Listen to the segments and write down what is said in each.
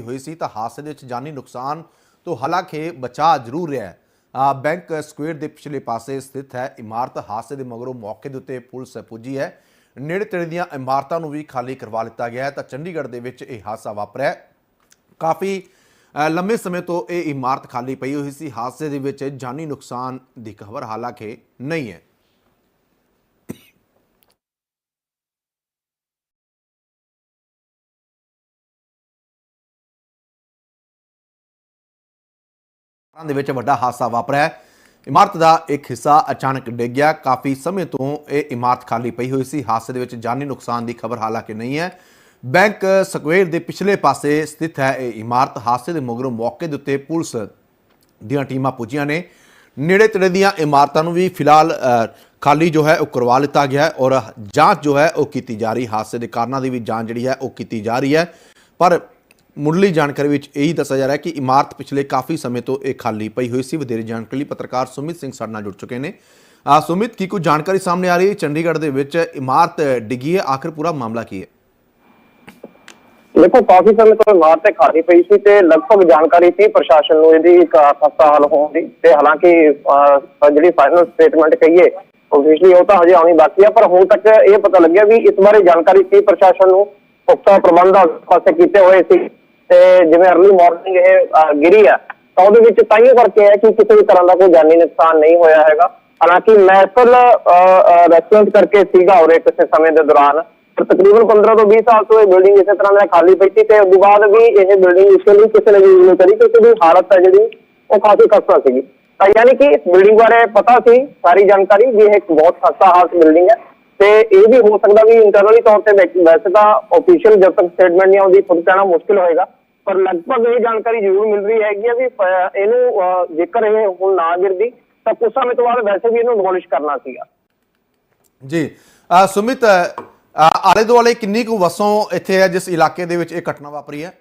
ਹੋਈ ਸੀ, ਤਾਂ ਹਾਦਸੇ ਦੇ ਵਿੱਚ ਜਾਨੀ ਨੁਕਸਾਨ ਤੋਂ ਹਾਲਾਂਕਿ ਬਚਾ ਜ਼ਰੂਰ ਰਿਹਾ ਹੈ। ਬੈਂਕ ਸਕੁਅਰ ਦੇ ਪਿਛਲੇ ਪਾਸੇ ਸਥਿਤ ਹੈ। ਇਮਾਰਤ ਹਾਦਸੇ ਦੇ ਮਗਰੋਂ ਮੌਕੇ ਦੇ ਉੱਤੇ ਪੁਲਿਸ ਪੁੱਜੀ ਹੈ। ਨੇੜੇ ਤੇੜੇ ਦੀਆਂ ਇਮਾਰਤਾਂ ਨੂੰ ਵੀ ਖਾਲੀ ਕਰਵਾ ਲਿੱਤਾ ਗਿਆ ਹੈ, ਤਾਂ ਚੰਡੀਗੜ੍ਹ ਦੇ ਵਿੱਚ ਇਹ ਹਾਦਸਾ ਵਾਪਰਿਆ ਕਾਫੀ ਲੰਮੇ ਸਮੇਂ ਤੋਂ ਇਹ ਇਮਾਰਤ ਖਾਲੀ ਪਈ ਹੋਈ ਸੀ। ਹਾਦਸੇ ਦੇ ਵਿੱਚ ਜਾਨੀ ਨੁਕਸਾਨ ਦੀ ਖਬਰ ਹਾਲਾਂਕਿ ਨਹੀਂ ਹੈ। ਇਮਾਰਤਾਂ ਦੇ ਵਿੱਚ ਵੱਡਾ ਹਾਦਸਾ ਵਾਪਰਿਆ ਇਮਾਰਤ ਦਾ ਇੱਕ ਹਿੱਸਾ ਅਚਾਨਕ ਡਿੱਗ ਗਿਆ। ਕਾਫੀ ਸਮੇਂ ਤੋਂ ਇਹ ਇਮਾਰਤ ਖਾਲੀ ਪਈ ਹੋਈ ਸੀ। ਹਾਦਸੇ ਦੇ ਵਿੱਚ ਜਾਨੀ ਨੁਕਸਾਨ ਦੀ ਖਬਰ ਹਾਲਾਂਕਿ ਨਹੀਂ ਹੈ। ਬੈਂਕ ਸਕੁਅਰ ਦੇ ਪਿਛਲੇ ਪਾਸੇ ਸਥਿਤ ਹੈ ਇਹ ਇਮਾਰਤ। ਹਾਦਸੇ ਦੇ ਮਗਰੋਂ ਮੌਕੇ ਦੇ ਉੱਤੇ ਪੁਲਿਸ ਦੀਆਂ ਟੀਮਾਂ ਪੁੱਜੀਆਂ ਨੇ। ਨੇੜੇ ਤੇੜੇ ਦੀਆਂ ਇਮਾਰਤਾਂ ਨੂੰ ਵੀ ਫਿਲਹਾਲ ਖਾਲੀ ਜੋ ਹੈ ਉਹ ਕਰਵਾ ਲਿੱਤਾ ਗਿਆ ਹੈ ਔਰ ਜਾਂਚ ਜੋ ਹੈ ਉਹ ਕੀਤੀ ਜਾ ਰਹੀ। ਹਾਦਸੇ ਦੇ ਕਾਰਨਾਂ ਦੀ ਵੀ ਜਾਂਚ ਜਿਹੜੀ ਹੈ ਉਹ ਕੀਤੀ ਜਾ ਰਹੀ ਹੈ। ਪਰ ਮੁੱਢਲੀ ਜਾਣਕਾਰੀ ਵਿੱਚ ਇਹੀ ਦੱਸਿਆ ਜਾ ਰਿਹਾ ਹੈ ਕਿ ਇਮਾਰਤ ਪਿਛਲੇ ਕਾਫੀ ਸਮੇਂ ਤੋਂ ਇਹ ਖਾਲੀ ਪਈ ਹੋਈ ਸੀ। ਵਧੇਰੇ ਜਾਣਕਾਰੀ ਲਈ ਪੱਤਰਕਾਰ ਸੁਮਿਤ ਸਿੰਘ ਸਾਡੇ ਨਾਲ ਜੁੜ ਚੁੱਕੇ ਨੇ। ਆ ਸੁਮਿਤ, ਕੀ ਕੋਈ ਜਾਣਕਾਰੀ ਸਾਹਮਣੇ ਆ ਰਹੀ ਹੈ? ਚੰਡੀਗੜ੍ਹ ਦੇ ਵਿੱਚ ਇਮਾਰਤ ਡਿੱਗੀ ਹੈ। ਆਖਿਰ ਪੂਰਾ ਮਾਮਲਾ ਕੀ ਹੈ? ਦੇਖੋ, ਕਾਫੀ ਸਮੇਂ ਤੋਂ ਇਮਾਰਤ ਤੇ ਖਾਲੀ ਪਈ ਸੀ ਤੇ ਲਗਭਗ ਜਾਣਕਾਰੀ ਸੀ ਪ੍ਰਸ਼ਾਸਨ ਨੂੰ ਇਹਦੀ ਇੱਕ ਖਸਤਾ ਹਾਲ ਹੋਣ ਦੀ। ਤੇ ਹਾਲਾਂਕਿ ਜਿਹੜੀ ਫਾਈਨਲ ਸਟੇਟਮੈਂਟ ਕਹੀਏ ਆਫੀਸ਼ੀਅਲੀ ਉਹ ਤਾਂ ਹਜੇ ਆਉਣੀ ਬਾਕੀ ਆ, ਪਰ ਹੁਣ ਤੱਕ ਇਹ ਪਤਾ ਲੱਗਿਆ ਵੀ ਇਸ ਬਾਰੇ ਜਾਣਕਾਰੀ ਸੀ ਪ੍ਰਸ਼ਾਸਨ ਨੂੰ। ਪੁਖਤਾ ਪ੍ਰਬੰਧ ਪਾਸੇ ਕੀਤੇ ਹੋਏ ਸੀ। ਤੇ ਜਿਵੇਂ ਅਰਲੀ ਮਾਰਨਿੰਗ ਇਹ ਗਿਰੀ ਆ, ਤਾਂ ਉਹਦੇ ਵਿੱਚ ਤਾਈਓ ਕਰਕੇ ਹੈ ਕਿ ਕਿਸੇ ਵੀ ਤਰ੍ਹਾਂ ਦਾ ਕੋਈ ਜਾਨੀ ਨੁਕਸਾਨ ਨਹੀਂ ਹੋਇਆ ਹੈਗਾ। ਹਾਲਾਂਕਿ ਮਹਿਫਲ ਰੈਸਟੋਰੈਂਟ ਕਰਕੇ ਸੀਗਾ ਉਰੇ ਕਿਸੇ ਸਮੇਂ ਦੇ ਦੌਰਾਨ। ਤਕਰੀਬਨ 15 ਤੋਂ 20 ਸਾਲ ਤੋਂ ਇਹ ਬਿਲਡਿੰਗ ਇਸੇ ਤਰ੍ਹਾਂ ਨਾਲ ਖਾਲੀ ਪਈ ਸੀ ਤੇ ਉਸ ਤੋਂ ਬਾਅਦ ਵੀ ਇਹ ਬਿਲਡਿੰਗ ਇਸ ਲਈ ਕਿਸੇ ਨੇ ਯੂਜ਼ ਨਹੀਂ ਕਰੀ, ਕਿਉਂਕਿ ਦੀ ਹਾਲਤ ਹੈ ਜਿਹੜੀ, ਉਹ ਕਾਫੀ ਖਸਤਾ ਸੀਗੀ। ਤਾਂ ਯਾਨੀ ਕਿ ਇਸ ਬਿਲਡਿੰਗ ਬਾਰੇ ਪਤਾ ਸੀ, ਸਾਰੀ ਜਾਣਕਾਰੀ ਵੀ ਇਹ ਇੱਕ ਬਹੁਤ ਖਸਤਾ ਹਾਲਤ ਬਿਲਡਿੰਗ ਹੈ। ਤੇ ਇਹ ਵੀ ਹੋ ਸਕਦਾ ਵੀ ਇੰਟਰਨਲੀ ਤੌਰ ਤੇ ਵੈਸੇ ਤਾਂ ਆਫੀਸ਼ੀਅਲ ਜਦ ਤੱਕ ਸਟੇਟਮੈਂਟ ਨਹੀਂ ਆਉਂਦੀ, ਖੁਦ ਕਹਿਣਾ ਮੁਸ਼ਕਿਲ ਹੋਏਗਾ। ਪਰ ਲਗਭਗ ਇਹ ਜਾਣਕਾਰੀ ਜ਼ਰੂਰ ਮਿਲ ਰਹੀ ਹੈਗੀ ਆ ਵੀ ਪ- ਇਹਨੂੰ ਜੇਕਰ ਇਹ ਹੁਣ ਨਾ ਗਿਰਦੀ ਤਾਂ ਕੁਝ ਸਮੇਂ ਤੋਂ ਬਾਅਦ ਵੈਸੇ ਵੀ ਇਹਨੂੰ ਡਿਮੋਲਿਸ਼ ਕਰਨਾ ਸੀਗਾ। ਜੀ ਅ, ਸੁਮਿਤ ਆਲੇ ਦੁਆਲੇ ਕਿੰਨੀ ਕੁ ਵਸੋਂ ਇੱਥੇ ਹੈ ਜਿਸ ਇਲਾਕੇ ਦੇ ਵਿੱਚ ਇਹ ਘਟਨਾ ਵਾਪਰੀ ਹੈ?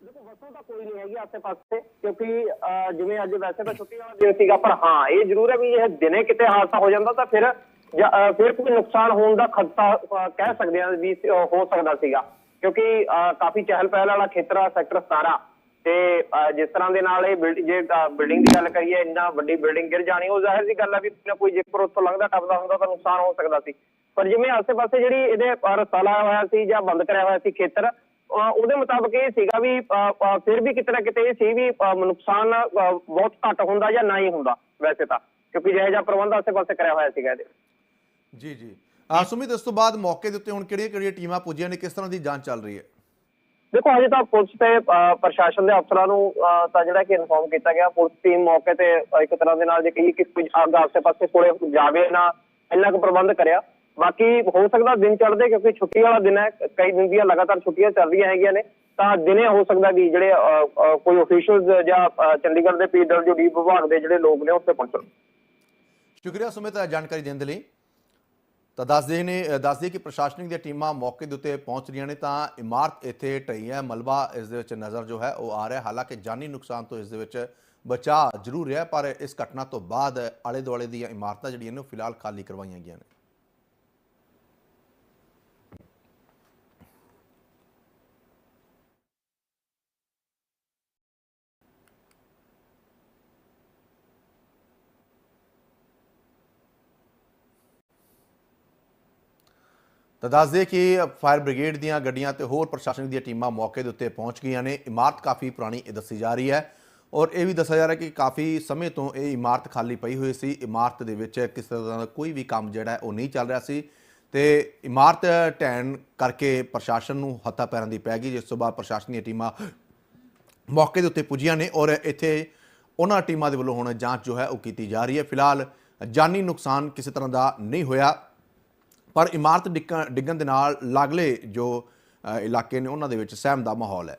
ਦੇਖੋ ਵਸੋਂ ਤਾਂ ਕੋਈ ਨਹੀਂ ਹੈਗੀ ਆਸੇ ਪਾਸੇ ਕਿਉਂਕਿ ਅਹ, ਜਿਵੇਂ ਅੱਜ ਵੈਸੇ ਤਾਂ ਛੁੱਟੀ ਵਾਲਾ ਦਿਨ ਸੀਗਾ ਪਰ ਹਾਂ ਇਹ ਜ਼ਰੂਰ ਹੈ ਵੀ ਇਹ ਦਿਨੇ ਕਿਤੇ ਹਾਦਸਾ ਹੋ ਜਾਂਦਾ ਤਾਂ ਫਿਰ ਜਾਂ, ਅਹ, ਫਿਰ ਕੋਈ ਨੁਕਸਾਨ ਹੋਣ ਦਾ ਖਤਰਾ ਅਹ, ਕਹਿ ਸਕਦੇ ਹਾਂ ਵੀ ਅਹ, ਹੋ ਸਕਦਾ ਸੀਗਾ। ਕਿਉਂਕਿ ਕਾਫੀ ਚਹਿਲ ਪਹਿਲ ਵਾਲਾ ਖੇਤਰ ਆ, ਸੈਕਟਰ 17 ਤੇ ਜਿਸ ਤਰ੍ਹਾਂ ਦੇ ਨਾਲ ਇਹ ਜੇ ਬਿਲਡਿੰਗ ਦੀ ਗੱਲ ਕਰੀਏ, ਇੰਨਾ ਵੱਡੀ ਬਿਲਡਿੰਗ ਗਿਰ ਜਾਣੀ, ਉਹ ਜ਼ਾਹਿਰ ਦੀ ਗੱਲ ਹੈ ਵੀ ਕੋਈ ਨਾ ਕੋਈ ਜੇਕਰ ਉੱਥੋਂ ਲੰਘਦਾ, ਟੱਪਦਾ ਹੁੰਦਾ, ਤਾਂ ਨੁਕਸਾਨ ਹੋ ਸਕਦਾ ਸੀ। ਪਰ ਜਿਵੇਂ ਆਸੇ-ਪਾਸੇ ਜਿਹੜੀ ਇਹਦੇ ਰਸਤਾ ਲਾਇਆ ਹੋਇਆ ਸੀ ਜਾਂ ਬੰਦ ਕਰਿਆ ਹੋਇਆ ਸੀ ਖੇਤਰ ਉਹਦੇ ਮੁਤਾਬਕ ਇਹ ਸੀਗਾ ਵੀ ਫਿਰ ਵੀ ਕਿਤੇ ਨਾ ਕਿਤੇ ਇਹ ਸੀ ਵੀ ਨੁਕਸਾਨ ਬਹੁਤ ਘੱਟ ਹੁੰਦਾ ਜਾਂ ਨਹੀਂ ਹੁੰਦਾ, ਵੈਸੇ ਤਾਂ। ਕਿਉਂਕਿ ਜਿਹੋ ਜਿਹਾ ਪ੍ਰਬੰਧ ਆਸੇ-ਪਾਸੇ ਕਰਿਆ ਹੋਇਆ ਸੀਗਾ ਇਹਦੇ। ਜੀ ਜੀ। ਸੁਮਿਤ ਇਸ ਤੋਂ ਬਾਅਦ ਮੌਕੇ ਦੇ ਉੱਤੇ ਹੁਣ ਕਿਹੜੀਆਂ ਕਿਹੜੀਆਂ ਟੀਮਾਂ ਪੁੱਜੀਆਂ ਨੇ ਕਿਸ ਤਰ੍ਹਾਂ ਦੀ ਜਾਂਚ ਚੱਲ ਰਹੀ ਹੈ? ਦੇਖੋ ਅਜੇ ਤਾਂ ਪੁਲਿਸ ਤੇ ਪ੍ਰਸ਼ਾਸਨ ਦੇ ਅਫਸਰਾਂ ਨੂੰ ਤਾਂ ਜਿਹੜਾ ਕਿ ਇਨਫੋਰਮ ਕੀਤਾ ਗਿਆ ਪੁਲਿਸ ਟੀਮ ਮੌਕੇ ਤੇ ਇੱਕ ਤਰ੍ਹਾਂ ਦੇ ਨਾਲ ਜੇ ਕਹੀਏ ਕਿ ਕੋਈ ਅੱਗ ਆਸੇ-ਪਾਸੇ ਕੋਲੇ ਜਾਵੇ ਨਾ ਇੰਨਾ ਕੁ ਪ੍ਰਬੰਧ ਕਰਿਆ। ਬਾਕੀ ਹੋ ਸਕਦਾ ਦਿਨ ਚੜ੍ਹਦੇ ਕਿਉਂਕਿ ਛੁੱਟੀ ਵਾਲਾ ਦਿਨ ਹੈ ਕਈ ਦਿਨ ਦੀਆਂ ਲਗਾਤਾਰ ਛੁੱਟੀਆਂ ਚੱਲ ਰਹੀਆਂ ਹੈਗੀਆਂ ਨੇ ਤਾਂ ਦਿਨੇ ਹੋ ਸਕਦਾ ਵੀ ਜਿਹੜੇ ਕੋਈ ਅਫੀਸ਼ੀਅਲਸ ਜਾਂ ਚੰਡੀਗੜ੍ਹ ਦੇ ਪੀਡਬਲਯੂਡੀ ਵਿਭਾਗ ਦੇ ਜਿਹੜੇ ਲੋਕ ਨੇ ਉੱਥੇ ਪਹੁੰਚਣ। ਸ਼ੁਕਰੀਆ ਸੁਮਿਤ ਜਾਣਕਾਰੀ ਦੇਣ ਦੇ ਲਈ। ਤਾਂ ਦੱਸਦੇ ਨੇ ਦੱਸਦੇ ਕਿ ਪ੍ਰਸ਼ਾਸਨਿਕ ਦੀਆਂ ਟੀਮਾਂ ਮੌਕੇ ਦੇ ਉੱਤੇ ਪਹੁੰਚ ਰਹੀਆਂ ਨੇ, ਤਾਂ ਇਮਾਰਤ ਇੱਥੇ ਢਈ ਹੈ। ਮਲਬਾ ਇਸ ਦੇ ਵਿੱਚ ਨਜ਼ਰ ਜੋ ਹੈ ਉਹ ਆ ਰਿਹਾ ਹਾਲਾਂਕਿ ਜਾਨੀ ਨੁਕਸਾਨ ਤੋਂ ਇਸ ਦੇ ਵਿੱਚ ਬਚਾ ਜ਼ਰੂਰ ਰਿਹਾ, ਪਰ ਇਸ ਘਟਨਾ ਤੋਂ ਬਾਅਦ ਆਲੇ ਦੁਆਲੇ ਦੀਆਂ ਇਮਾਰਤਾਂ ਜਿਹੜੀਆਂ ਨੇ ਉਹ ਫਿਲਹਾਲ ਖਾਲੀ ਕਰਵਾਈਆਂ ਗਈਆਂ ਨੇ। ਤਾਂ ਦੱਸ ਦਈਏ ਕਿ ਫਾਇਰ ਬ੍ਰਿਗੇਡ ਦੀਆਂ ਗੱਡੀਆਂ ਤੇ ਹੋਰ ਪ੍ਰਸ਼ਾਸਨਿਕ ਦੀਆਂ ਟੀਮਾਂ ਮੌਕੇ ਦੇ ਉੱਤੇ ਪਹੁੰਚ ਗਈਆਂ ਨੇ। ਇਮਾਰਤ ਕਾਫੀ ਪੁਰਾਣੀ ਇਹ ਦੱਸੀ ਜਾ ਰਹੀ ਹੈ ਔਰ ਇਹ ਵੀ ਦੱਸਿਆ ਜਾ ਰਿਹਾ ਕਿ ਕਾਫੀ ਸਮੇਂ ਤੋਂ ਇਹ ਇਮਾਰਤ ਖਾਲੀ ਪਈ ਹੋਈ ਸੀ। ਇਮਾਰਤ ਦੇ ਵਿੱਚ ਕਿਸੇ ਤਰ੍ਹਾਂ ਦਾ ਕੋਈ ਵੀ ਕੰਮ ਜਿਹੜਾ ਉਹ ਨਹੀਂ ਚੱਲ ਰਿਹਾ ਸੀ ਤੇ ਇਮਾਰਤ ਢਹਿਣ ਕਰਕੇ ਪ੍ਰਸ਼ਾਸਨ ਨੂੰ ਹੱਥਾਂ ਪੈਰਾਂ ਦੀ ਪੈ ਗਈ, ਜਿਸ ਤੋਂ ਬਾਅਦ ਪ੍ਰਸ਼ਾਸਨ ਦੀਆਂ ਟੀਮਾਂ ਮੌਕੇ ਦੇ ਉੱਤੇ ਪੁੱਜੀਆਂ ਨੇ ਔਰ ਇੱਥੇ ਉਹਨਾਂ ਟੀਮਾਂ ਦੇ ਵੱਲੋਂ ਹੁਣ ਜਾਂਚ ਜੋ ਹੈ ਉਹ ਕੀਤੀ ਜਾ ਰਹੀ ਹੈ। ਫਿਲਹਾਲ ਜਾਨੀ ਨੁਕਸਾਨ ਕਿਸੇ ਤਰ੍ਹਾਂ ਦਾ ਨਹੀਂ ਹੋਇਆ। ਪਰ ਇਮਾਰਤ ਡਿੱਗਣ ਡਿੱਗਣ ਦੇ ਨਾਲ ਲਾਗਲੇ ਜੋ ਇਲਾਕੇ ਨੇ ਉਹਨਾਂ ਦੇ ਵਿੱਚ ਸਹਿਮ ਦਾ ਮਾਹੌਲ ਹੈ।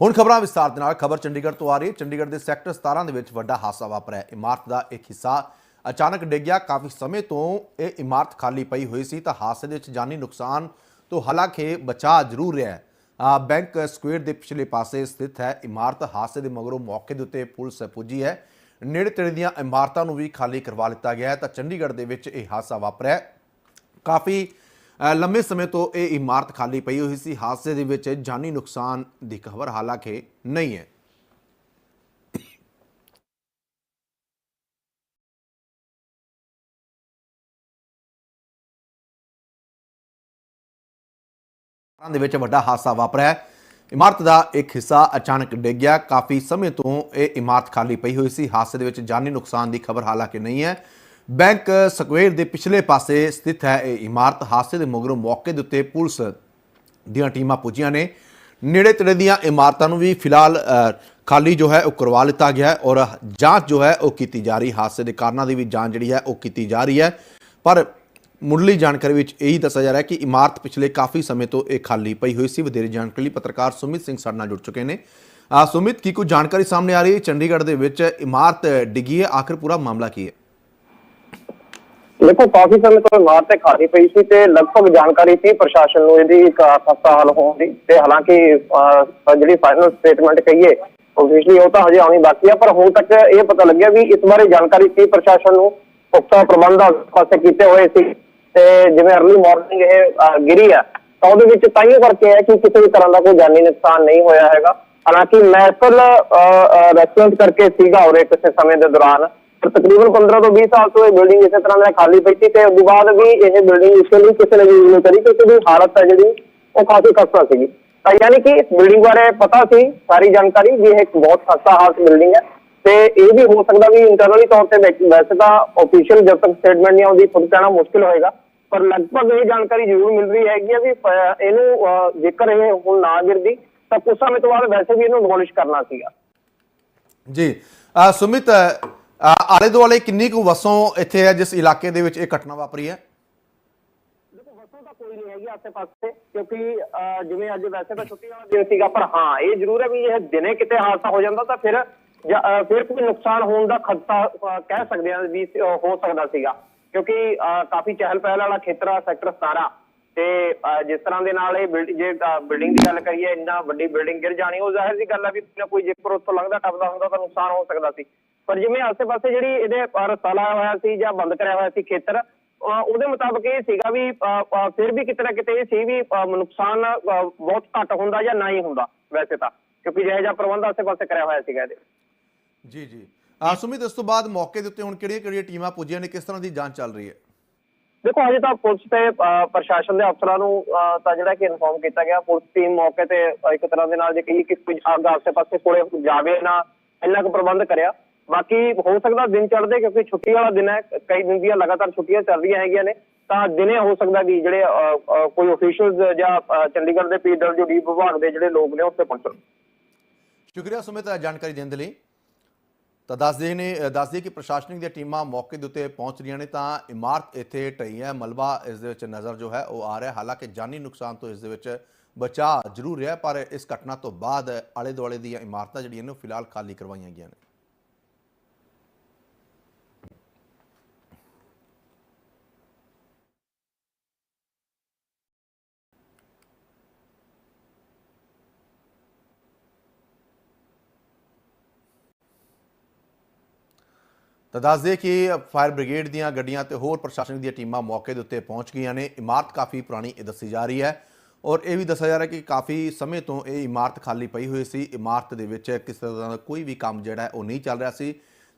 ਹੁਣ ਖਬਰਾਂ ਵਿਸਤਾਰ ਦੇ ਨਾਲ ਖਬਰ ਚੰਡੀਗੜ੍ਹ ਤੋਂ ਆ ਰਹੀ ਹੈ। ਚੰਡੀਗੜ੍ਹ ਦੇ ਸੈਕਟਰ 17 ਦੇ ਵਿੱਚ ਵੱਡਾ ਹਾਦਸਾ ਵਾਪਰਿਆ ਇਮਾਰਤ ਦਾ ਇੱਕ ਹਿੱਸਾ ਅਚਾਨਕ ਡਿੱਗ ਗਿਆ। ਕਾਫੀ ਸਮੇਂ ਤੋਂ ਇਹ ਇਮਾਰਤ ਖਾਲੀ ਪਈ ਹੋਈ ਸੀ ਤਾਂ ਹਾਦਸੇ ਦੇ ਵਿੱਚ ਜਾਨੀ ਨੁਕਸਾਨ ਤੋਂ ਹਾਲਾਂਕਿ ਬਚਾ ਜ਼ਰੂਰ ਰਿਹਾ ਹੈ। ਬੈਂਕ ਸਕੁਅਰ ਦੇ ਪਿਛਲੇ ਪਾਸੇ ਸਥਿਤ ਹੈ। ਇਮਾਰਤ ਹਾਦਸੇ ਦੇ ਮਗਰੋਂ ਮੌਕੇ ਦੇ ਉੱਤੇ ਪੁਲਿਸ ਪੁੱਜੀ ਹੈ। ਨੇੜੇ ਤੇੜੇ ਦੀਆਂ ਇਮਾਰਤਾਂ ਨੂੰ ਵੀ ਖਾਲੀ ਕਰਵਾ ਲਿੱਤਾ ਗਿਆ ਹੈ ਤਾਂ ਚੰਡੀਗੜ੍ਹ ਦੇ ਵਿੱਚ ਇਹ ਹਾਦਸਾ ਵਾਪਰਿਆ ਹੈ। ਕਾਫੀ ਅ, ਲੰਮੇ ਸਮੇਂ ਤੋਂ ਇਹ ਇਮਾਰਤ ਖਾਲੀ ਪਈ ਹੋਈ ਸੀ। ਹਾਦਸੇ ਦੇ ਵਿੱਚ ਜਾਨੀ ਨੁਕਸਾਨ ਦੀ ਖਬਰ ਹਾਲਾਂਕਿ ਨਹੀਂ ਹੈ। ਦੇ ਵਿੱਚ ਵੱਡਾ ਹਾਦਸਾ ਵਾਪਰਿਆ ਇਮਾਰਤ ਦਾ ਇੱਕ ਹਿੱਸਾ ਅਚਾਨਕ ਡਿੱਗ ਗਿਆ। ਕਾਫੀ ਸਮੇਂ ਤੋਂ ਇਹ ਇਮਾਰਤ ਖਾਲੀ ਪਈ ਹੋਈ ਸੀ। ਹਾਦਸੇ ਦੇ ਵਿੱਚ ਜਾਨੀ ਨੁਕਸਾਨ ਦੀ ਖਬਰ ਹਾਲਾਂਕਿ ਨਹੀਂ ਹੈ। ਬੈਂਕ ਸਕੁਅਰ ਦੇ ਪਿਛਲੇ ਪਾਸੇ ਸਥਿਤ ਹੈ ਇਹ ਇਮਾਰਤ। ਹਾਦਸੇ ਦੇ ਮਗਰੋਂ ਮੌਕੇ ਦੇ ਉੱਤੇ ਪੁਲਿਸ ਦੀਆਂ ਟੀਮਾਂ ਪੁੱਜੀਆਂ ਨੇ। ਨੇੜੇ ਤੇੜੇ ਦੀਆਂ ਇਮਾਰਤਾਂ ਨੂੰ ਵੀ ਫਿਲਹਾਲ ਖਾਲੀ ਜੋ ਹੈ ਉਹ ਕਰਵਾ ਲਿੱਤਾ ਗਿਆ ਹੈ ਔਰ ਜਾਂਚ ਜੋ ਹੈ ਉਹ ਕੀਤੀ ਜਾ ਰਹੀ। ਹਾਦਸੇ ਦੇ ਕਾਰਨਾਂ ਦੀ ਵੀ ਜਾਂਚ ਜਿਹੜੀ ਹੈ ਉਹ ਕੀਤੀ ਜਾ ਰਹੀ ਹੈ। ਪਰ ਮੁੱਢਲੀ ਜਾਣਕਾਰੀ ਵਿੱਚ ਇਹੀ ਦੱਸਿਆ ਜਾ ਰਿਹਾ ਹੈ ਕਿ ਇਮਾਰਤ ਪਿਛਲੇ ਕਾਫੀ ਸਮੇਂ ਤੋਂ ਇਹ ਖਾਲੀ ਪਈ ਹੋਈ ਸੀ। ਵਧੇਰੇ ਜਾਣਕਾਰੀ ਲਈ ਪੱਤਰਕਾਰ ਸੁਮਿਤ ਸਿੰਘ ਸਾਡੇ ਨਾਲ ਜੁੜ ਚੁੱਕੇ ਨੇ। ਅ, ਸੁਮਿਤ ਕੀ ਕੋਈ ਜਾਣਕਾਰੀ ਸਾਹਮਣੇ ਆ ਰਹੀ ਹੈ? ਚੰਡੀਗੜ੍ਹ ਦੇ ਵਿੱਚ ਇਮਾਰਤ ਡਿੱਗੀ ਹੈ। ਆਖਿਰ ਪੂਰਾ ਮਾਮਲਾ ਕੀ ਹੈ? ਦੇਖੋ ਕਾਫੀ ਸਮੇਂ ਤੋਂ ਇਮਾਰਤ ਤੇ ਖਾਲੀ ਪਈ ਸੀ ਤੇ ਲਗਭਗ ਜਾਣਕਾਰੀ ਸੀ ਪ੍ਰਸ਼ਾਸਨ ਨੂੰ ਇਹਦੀ ਇੱਕ ਖਸਤਾ ਹਾਲ ਹੋਣ ਦੀ। ਤੇ ਹਾਲਾਂਕਿ ਜਿਹੜੀ ਫਾਈਨਲ ਸਟੇਟਮੈਂਟ ਕਹੀਏ ਆਬਵੀਅਸਲੀ ਉਹ ਤਾਂ ਹਜੇ ਆਉਣੀ ਬਾਕੀ ਆ ਪਰ ਹੁਣ ਤੱਕ ਇਹ ਪਤਾ ਲੱਗਿਆ ਵੀ ਇਸ ਬਾਰੇ ਜਾਣਕਾਰੀ ਸੀ ਪ੍ਰਸ਼ਾਸਨ ਨੂੰ। ਪੁਖਤਾ ਪ੍ਰਬੰਧ ਪਾਸੇ ਕੀਤੇ ਹੋਏ ਸੀ। ਤੇ ਜਿਵੇਂ ਅਰਲੀ ਮਾਰਨਿੰਗ ਇਹ ਗਿਰੀ ਆ, ਤਾਂ ਉਹਦੇ ਵਿੱਚ ਤਾਈਓ ਕਰਕੇ ਹੈ ਕਿ ਕਿਸੇ ਵੀ ਤਰ੍ਹਾਂ ਦਾ ਕੋਈ ਜਾਨੀ ਨੁਕਸਾਨ ਨਹੀਂ ਹੋਇਆ ਹੈਗਾ। ਹਾਲਾਂਕਿ ਮਹਿਫਲ ਰੈਸਟੋਰੈਂਟ ਕਰਕੇ ਸੀਗਾ ਔਰ ਕਿਸੇ ਸਮੇਂ ਦੇ ਦੌਰਾਨ। ਤਕਰੀਬਨ 15 ਤੋਂ 20 ਸਾਲ ਤੋਂ ਇਹ ਬਿਲਡਿੰਗ ਇਸੇ ਤਰ੍ਹਾਂ ਨਾਲ ਖਾਲੀ ਪਈ ਸੀ ਤੇ ਉਸ ਤੋਂ ਬਾਅਦ ਵੀ ਇਹ ਬਿਲਡਿੰਗ ਇਸ ਲਈ ਕਿਸੇ ਨੇ ਯੂਜ਼ ਨਹੀਂ ਕਰੀ ਕਿਉਂਕਿ ਉਹਦੀ ਹਾਲਤ ਹੈ ਜਿਹੜੀ, ਉਹ ਕਾਫੀ ਖਸਤਾ ਸੀਗੀ। ਤਾਂ ਯਾਨੀ ਕਿ ਇਸ ਬਿਲਡਿੰਗ ਬਾਰੇ ਪਤਾ ਸੀ, ਸਾਰੀ ਜਾਣਕਾਰੀ ਵੀ ਇਹ ਇੱਕ ਬਹੁਤ ਖਸਤਾ ਹਾਲਤ ਬਿਲਡਿੰਗ ਹੈ। ਤੇ ਇਹ ਵੀ ਹੋ ਸਕਦਾ ਵੀ ਇੰਟਰਨਲੀ ਤੌਰ ਤੇ ਵੈਸੇ ਤਾਂ ਆਫੀਸ਼ੀਅਲ ਜਦ ਤੱਕ ਸਟੇਟਮੈਂਟ ਨਹੀਂ ਆਉਂਦੀ ਖੁਦ ਕਹਿਣਾ ਮੁਸ਼ਕਿਲ ਹੋਏਗਾ। ਪਰ ਲਗਭਗ ਇਹ ਜਾਣਕਾਰੀ ਜ਼ਰੂਰ ਮਿਲ ਰਹੀ ਹੈਗੀ ਆ ਵੀ ਇਹਨੂੰ ਜੇਕਰ ਇਹ ਹੁਣ ਨਾ ਗਿਰਦੀ ਤਾਂ ਕੁਝ ਸਮੇਂ ਤੋਂ ਬਾਅਦ ਵੈਸੇ ਵੀ ਇਹਨੂੰ ਡਿਮੋਲਿਸ਼ ਕਰਨਾ ਸੀਗਾ। ਜੀ ਸੁਮਿਤ ਆਲੇ ਦੁਆਲੇ ਕਿੰਨੀ ਕੁ ਵਸੋਂ ਇੱਥੇ ਹੈ ਜਿਸ ਇਲਾਕੇ ਦੇ ਵਿੱਚ ਇਹ ਘਟਨਾ ਵਾਪਰੀ ਹੈ? ਦੇਖੋ ਵਸੋਂ ਤਾਂ ਕੋਈ ਨਹੀਂ ਹੈਗੀ ਆਸੇ ਪਾਸੇ ਕਿਉਂਕਿ ਜਿਵੇਂ ਅੱਜ ਵੈਸੇ ਤਾਂ ਛੁੱਟੀ ਵਾਲਾ ਦਿਨ ਸੀਗਾ ਪਰ ਹਾਂ ਇਹ ਜ਼ਰੂਰ ਹੈ ਵੀ ਇਹ ਦਿਨੇ ਕਿਤੇ ਹਾਦਸਾ ਹੋ ਜਾਂਦਾ ਤਾਂ ਫਿਰ ਫਿਰ ਕੋਈ ਨੁਕਸਾਨ ਹੋਣ ਦਾ ਖਤਰਾ ਕਹਿ ਸਕਦੇ ਹਾਂ ਵੀ ਹੋ ਸਕਦਾ ਸੀਗਾ। ਕਿਉਂਕਿ ਕਾਫੀ ਚਹਿਲ ਪਹਿਲ ਵਾਲਾ ਖੇਤਰ ਆ, ਸੈਕਟਰ 17 ਤੇ ਜਿਸ ਤਰ੍ਹਾਂ ਦੇ ਨਾਲ ਇਹ ਜੇ ਬਿਲਡਿੰਗ ਦੀ ਗੱਲ ਕਰੀਏ, ਇੰਨਾ ਵੱਡੀ ਬਿਲਡਿੰਗ ਗਿਰ ਜਾਣੀ, ਉਹ ਜ਼ਾਹਿਰ ਦੀ ਗੱਲ ਹੈ ਵੀ ਨਾ ਕੋਈ ਜੇਕਰ ਉੱਥੋਂ ਲੰਘਦਾ, ਟੱਪਦਾ ਹੁੰਦਾ, ਤਾਂ ਨੁਕਸਾਨ ਹੋ ਸਕਦਾ ਸੀ। ਪਰ ਜਿਵੇਂ ਆਸੇ-ਪਾਸੇ ਜਿਹੜੀ ਇਹਦੇ ਰਸਤਾ ਲਾਇਆ ਹੋਇਆ ਸੀ ਜਾਂ ਬੰਦ ਕਰਿਆ ਹੋਇਆ ਸੀ ਖੇਤਰ ਉਹਦੇ ਮੁਤਾਬਕ ਇਹ ਸੀਗਾ ਵੀ ਫਿਰ ਵੀ ਕਿਤੇ ਨਾ ਕਿਤੇ ਇਹ ਸੀ ਵੀ ਨੁਕਸਾਨ ਬਹੁਤ ਘੱਟ ਹੁੰਦਾ ਜਾਂ ਨਹੀਂ ਹੁੰਦਾ, ਵੈਸੇ ਤਾਂ। ਕਿਉਂਕਿ ਜਿਹੋ ਜਿਹਾ ਪ੍ਰਬੰਧ ਆਸੇ-ਪਾਸੇ ਕਰਿਆ ਹੋਇਆ ਸੀਗਾ ਇਹਦੇ। ਜੀ ਜੀ। ਸੁਮਿਤ ਇਸ ਤੋਂ ਬਾਅਦ ਮੌਕੇ ਦੇ ਉੱਤੇ ਹੁਣ ਕਿਹੜੀਆਂ ਕਿਹੜੀਆਂ ਟੀਮਾਂ ਪੁੱਜੀਆਂ ਨੇ ਕਿਸ ਤਰ੍ਹਾਂ ਦੀ ਜਾਂਚ ਚੱਲ ਰਹੀ ਹੈ? ਦੇਖੋ ਅਜੇ ਤਾਂ ਪੁਲਿਸ ਤੇ ਪ੍ਰਸ਼ਾਸਨ ਦੇ ਅਫਸਰਾਂ ਨੂੰ ਤਾਂ ਜਿਹੜਾ ਕਿ ਇਨਫੋਰਮ ਕੀਤਾ ਗਿਆ ਪੁਲਿਸ ਟੀਮ ਮੌਕੇ ਤੇ ਇੱਕ ਤਰ੍ਹਾਂ ਦੇ ਨਾਲ ਜੇ ਕਹੀਏ ਕਿ ਕੋਈ ਅੱਗ ਆਸੇ-ਪਾਸੇ ਕੋਲੇ ਜਾਵੇ ਨਾ ਇੰਨਾ ਕੁ ਪ੍ਰਬੰਧ ਕਰਿਆ। ਬਾਕੀ ਹੋ ਸਕਦਾ ਦਿਨ ਚੜ੍ਹਦੇ ਕਿਉਂਕਿ ਛੁੱਟੀ ਵਾਲਾ ਦਿਨ ਹੈ ਕਈ ਦਿਨ ਦੀਆਂ ਲਗਾਤਾਰ ਛੁੱਟੀਆਂ ਚੱਲ ਰਹੀਆਂ ਹੈਗੀਆਂ ਨੇ ਤਾਂ ਦਿਨੇ ਹੋ ਸਕਦਾ ਵੀ ਜਿਹੜੇ ਕੋਈ ਅਫੀਸ਼ੀਅਲਸ ਜਾਂ ਚੰਡੀਗੜ੍ਹ ਦੇ ਪੀਡਬਲਯੂਡੀ ਵਿਭਾਗ ਦੇ ਜਿਹੜੇ ਲੋਕ ਨੇ ਉੱਥੇ ਪਹੁੰਚਣ। ਸ਼ੁਕਰੀਆ ਸੁਮਿਤ ਜਾਣਕਾਰੀ ਦੇਣ ਦੇ ਲਈ। ਤਾਂ ਦੱਸਦੇ ਨੇ ਅ, ਦੱਸਦੇ ਕਿ ਪ੍ਰਸ਼ਾਸਨਿਕ ਦੀਆਂ ਟੀਮਾਂ ਮੌਕੇ ਦੇ ਉੱਤੇ ਪਹੁੰਚ ਰਹੀਆਂ ਨੇ ਤਾਂ ਇਮਾਰਤ ਇੱਥੇ ਢਈ ਹੈ। ਮਲਬਾ ਇਸ ਦੇ ਵਿੱਚ ਨਜ਼ਰ ਜੋ ਹੈ ਉਹ ਆ ਰਿਹਾ ਹਾਲਾਂਕਿ ਜਾਨੀ ਨੁਕਸਾਨ ਤੋਂ ਇਸ ਦੇ ਵਿੱਚ ਬਚਾ ਜ਼ਰੂਰ ਰਿਹਾ ਪਰ ਇਸ ਘਟਨਾ ਤੋਂ ਬਾਅਦ ਆਲੇ ਦੁਆਲੇ ਦੀਆਂ ਇਮਾਰਤਾਂ ਜਿਹੜੀਆਂ ਨੇ ਉਹ ਫਿਲਹਾਲ ਖਾਲੀ ਕਰਵਾਈਆਂ ਗਈਆਂ ਨੇ। ਤਾਂ ਦੱਸ ਦਈਏ ਕਿ ਫਾਇਰ ਬ੍ਰਿਗੇਡ ਦੀਆਂ ਗੱਡੀਆਂ ਤੇ ਹੋਰ ਪ੍ਰਸ਼ਾਸਨਿਕ ਦੀਆਂ ਟੀਮਾਂ ਮੌਕੇ ਦੇ ਉੱਤੇ ਪਹੁੰਚ ਗਈਆਂ ਨੇ। ਇਮਾਰਤ ਕਾਫੀ ਪੁਰਾਣੀ ਇਹ ਦੱਸੀ ਜਾ ਰਹੀ ਹੈ ਔਰ ਇਹ ਵੀ ਦੱਸਿਆ ਜਾ ਰਿਹਾ ਕਿ ਕਾਫੀ ਸਮੇਂ ਤੋਂ ਇਹ ਇਮਾਰਤ ਖਾਲੀ ਪਈ ਹੋਈ ਸੀ। ਇਮਾਰਤ ਦੇ ਵਿੱਚ ਕਿਸੇ ਤਰ੍ਹਾਂ ਦਾ ਕੋਈ ਵੀ ਕੰਮ ਜਿਹੜਾ ਉਹ ਨਹੀਂ ਚੱਲ ਰਿਹਾ ਸੀ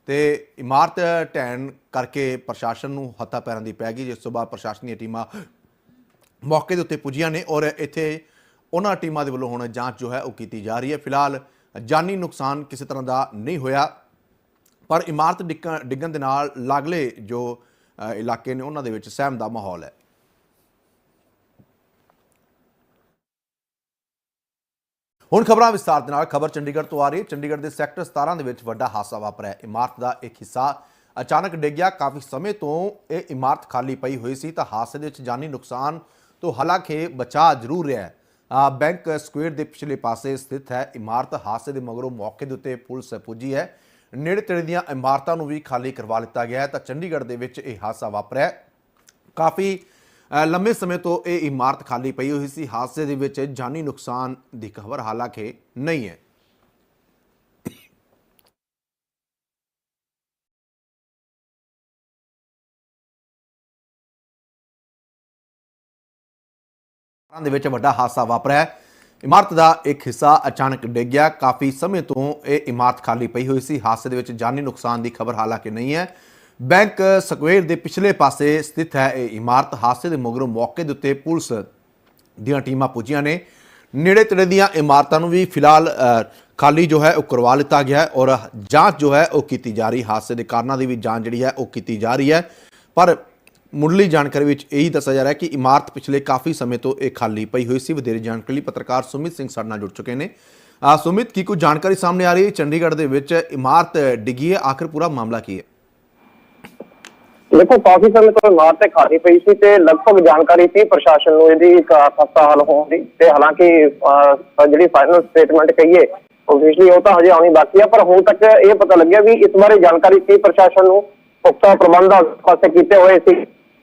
ਤੇ ਇਮਾਰਤ ਢਹਿਣ ਕਰਕੇ ਪ੍ਰਸ਼ਾਸਨ ਨੂੰ ਹੱਥਾਂ ਪੈਰਾਂ ਦੀ ਪੈ ਗਈ, ਜਿਸ ਤੋਂ ਬਾਅਦ ਪ੍ਰਸ਼ਾਸਨ ਦੀਆਂ ਟੀਮਾਂ ਮੌਕੇ ਦੇ ਉੱਤੇ ਪੁੱਜੀਆਂ ਨੇ ਔਰ ਇੱਥੇ ਉਹਨਾਂ ਟੀਮਾਂ ਦੇ ਵੱਲੋਂ ਹੁਣ ਜਾਂਚ ਜੋ ਹੈ ਉਹ ਕੀਤੀ ਜਾ ਰਹੀ ਹੈ। ਫਿਲਹਾਲ ਜਾਨੀ ਨੁਕਸਾਨ ਕਿਸੇ ਤਰ੍ਹਾਂ ਦਾ ਨਹੀਂ ਹੋਇਆ। ਪਰ ਇਮਾਰਤ ਡਿੱਗਣ ਡਿੱਗਣ ਦੇ ਨਾਲ ਲਾਗਲੇ ਜੋ ਇਲਾਕੇ ਨੇ ਉਹਨਾਂ ਦੇ ਵਿੱਚ ਸਹਿਮ ਦਾ ਮਾਹੌਲ ਹੈ। ਹੁਣ ਖਬਰਾਂ ਵਿਸਤਾਰ ਦੇ ਨਾਲ, ਖਬਰ ਚੰਡੀਗੜ੍ਹ ਤੋਂ ਆ ਰਹੀ ਹੈ। ਚੰਡੀਗੜ੍ਹ ਦੇ ਸੈਕਟਰ 17 ਦੇ ਵਿੱਚ ਵੱਡਾ ਹਾਦਸਾ ਵਾਪਰਿਆ ਇਮਾਰਤ ਦਾ ਇੱਕ ਹਿੱਸਾ ਅਚਾਨਕ ਡਿੱਗ ਗਿਆ। ਕਾਫੀ ਸਮੇਂ ਤੋਂ ਇਹ ਇਮਾਰਤ ਖਾਲੀ ਪਈ ਹੋਈ ਸੀ ਤਾਂ ਹਾਦਸੇ ਦੇ ਵਿੱਚ ਜਾਨੀ ਨੁਕਸਾਨ ਤੋਂ ਹਾਲਾਂਕਿ ਬਚਾ ਜ਼ਰੂਰ ਰਿਹਾ ਹੈ। ਬੈਂਕ ਸਕੁਅਰ ਦੇ ਪਿਛਲੇ ਪਾਸੇ ਸਥਿਤ ਹੈ। ਇਮਾਰਤ ਹਾਦਸੇ ਦੇ ਮਗਰੋਂ ਮੌਕੇ ਦੇ ਉੱਤੇ ਪੁਲਿਸ ਪੁੱਜੀ ਹੈ। ਨੇੜੇ ਤੇੜੇ ਦੀਆਂ ਇਮਾਰਤਾਂ ਨੂੰ ਵੀ ਖਾਲੀ ਕਰਵਾ ਲਿੱਤਾ ਗਿਆ ਹੈ। ਤਾਂ ਚੰਡੀਗੜ੍ਹ ਦੇ ਵਿੱਚ ਇਹ ਹਾਦਸਾ ਵਾਪਰਿਆ ਕਾਫੀ ਅ, ਲੰਮੇ ਸਮੇਂ ਤੋਂ ਇਹ ਇਮਾਰਤ ਖਾਲੀ ਪਈ ਹੋਈ ਸੀ। ਹਾਦਸੇ ਦੇ ਵਿੱਚ ਜਾਨੀ ਨੁਕਸਾਨ ਦੀ ਖਬਰ ਹਾਲਾਂਕਿ ਨਹੀਂ ਹੈ। ਦੇ ਵਿੱਚ ਵੱਡਾ ਹਾਦਸਾ ਵਾਪਰਿਆ ਇਮਾਰਤ ਦਾ ਇੱਕ ਹਿੱਸਾ ਅਚਾਨਕ ਡਿੱਗ ਗਿਆ। ਕਾਫੀ ਸਮੇਂ ਤੋਂ ਇਹ ਇਮਾਰਤ ਖਾਲੀ ਪਈ ਹੋਈ ਸੀ। ਹਾਦਸੇ ਦੇ ਵਿੱਚ ਜਾਨੀ ਨੁਕਸਾਨ ਦੀ ਖਬਰ ਹਾਲਾਂਕਿ ਨਹੀਂ ਹੈ। ਬੈਂਕ ਸਕੁਅਰ ਦੇ ਪਿਛਲੇ ਪਾਸੇ ਸਥਿਤ ਹੈ ਇਹ ਇਮਾਰਤ। ਹਾਦਸੇ ਦੇ ਮਗਰੋਂ ਮੌਕੇ ਦੇ ਉੱਤੇ ਪੁਲਿਸ ਦੀਆਂ ਟੀਮਾਂ ਪੁੱਜੀਆਂ ਨੇ। ਨੇੜੇ ਤੇੜੇ ਦੀਆਂ ਇਮਾਰਤਾਂ ਨੂੰ ਵੀ ਫਿਲਹਾਲ ਖਾਲੀ ਜੋ ਹੈ ਉਹ ਕਰਵਾ ਲਿੱਤਾ ਗਿਆ ਹੈ ਔਰ ਜਾਂਚ ਜੋ ਹੈ ਉਹ ਕੀਤੀ ਜਾ ਰਹੀ। ਹਾਦਸੇ ਦੇ ਕਾਰਨਾਂ ਦੀ ਵੀ ਜਾਂਚ ਜਿਹੜੀ ਹੈ ਉਹ ਕੀਤੀ ਜਾ ਰਹੀ ਹੈ। ਪਰ ਮੁੱਢਲੀ ਜਾਣਕਾਰੀ ਵਿੱਚ ਇਹੀ ਦੱਸਿਆ ਜਾ ਰਿਹਾ ਹੈ ਕਿ ਇਮਾਰਤ ਪਿਛਲੇ ਕਾਫੀ ਸਮੇਂ ਤੋਂ ਇਹ ਖਾਲੀ ਪਈ ਹੋਈ ਸੀ। ਵਧੇਰੇ ਜਾਣਕਾਰੀ ਲਈ ਪੱਤਰਕਾਰ ਸੁਮਿਤ ਸਿੰਘ ਸਾਡੇ ਨਾਲ ਜੁੜ ਚੁੱਕੇ ਨੇ। ਆ ਸੁਮਿਤ, ਕੀ ਕੋਈ ਜਾਣਕਾਰੀ ਸਾਹਮਣੇ ਆ ਰਹੀ ਹੈ? ਚੰਡੀਗੜ੍ਹ ਦੇ ਵਿੱਚ ਇਮਾਰਤ ਡਿੱਗੀ ਹੈ। ਆਖਿਰ ਪੂਰਾ ਮਾਮਲਾ ਕੀ ਹੈ? ਦੇਖੋ, ਕਾਫੀ ਸਮੇਂ ਤੋਂ ਇਮਾਰਤ ਤੇ ਖਾਲੀ ਪਈ ਸੀ ਤੇ ਲਗਭਗ ਜਾਣਕਾਰੀ ਸੀ ਪ੍ਰਸ਼ਾਸਨ ਨੂੰ ਇਹਦੀ ਇੱਕ ਖਸਤਾ ਹੱਲ ਹੋਣ ਦੀ। ਤੇ ਹਾਲਾਂਕਿ ਜਿਹੜੀ ਫਾਈਨਲ ਸਟੇਟਮੈਂਟ ਕਹੀਏ ਆਬਵੀਅਸਲੀ ਉਹ ਤਾਂ ਹਜੇ ਆਉਣੀ ਬਾਕੀ ਆ, ਪਰ ਹੁਣ ਤੱਕ ਇਹ ਪਤਾ ਲੱਗਿਆ ਵੀ ਇਸ ਬਾਰੇ ਜਾਣਕਾਰੀ ਸੀ ਪ੍ਰਸ਼ਾਸਨ ਨੂੰ। ਪੁਖਤਾ ਪ੍ਰਬੰਧ ਪਾਸੇ ਕੀਤੇ ਹੋਏ ਸੀ।